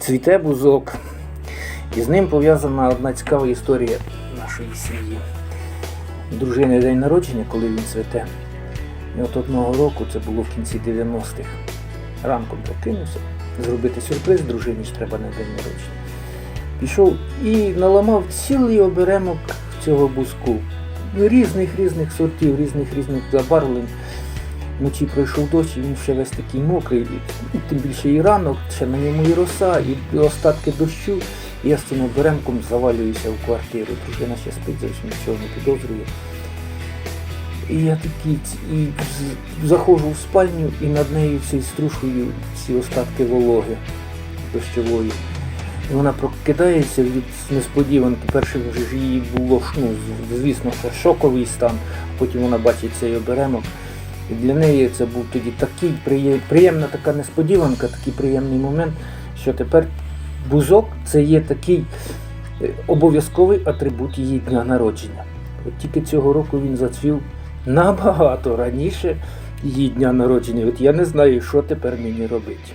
цвіте бузок. І з ним пов'язана одна цікава історія нашої сім'ї. Дружини день народження, коли він цвіте. І от одного року, це було в кінці 90-х, ранком прокинувся, зробити сюрприз дружині ж треба на день народження. Пішов і наламав цілий оберемок цього бузку. Різних різних сортів, різних різних забарвлень. Вночі пройшов дощ, і він ще весь такий мокрий, і, ну, тим більше і ранок, ще на ньому і роса, і остатки дощу. І я з цим оберемком завалююся в квартиру. Дружина ще спить, зовсім нічого не підозрює. І я такий і заходжу в спальню і над нею цей струшую ці остатки вологи дощової. І вона прокидається від несподіванки. Перше вже ж її було ну, звісно, що шоковий стан. Потім вона бачить цей оберемок. І для неї це був тоді такий приємна така несподіванка, такий приємний момент, що тепер бузок це є такий е, обов'язковий атрибут її дня народження. От тільки цього року він зацвів набагато раніше її дня народження. От я не знаю, що тепер мені робити.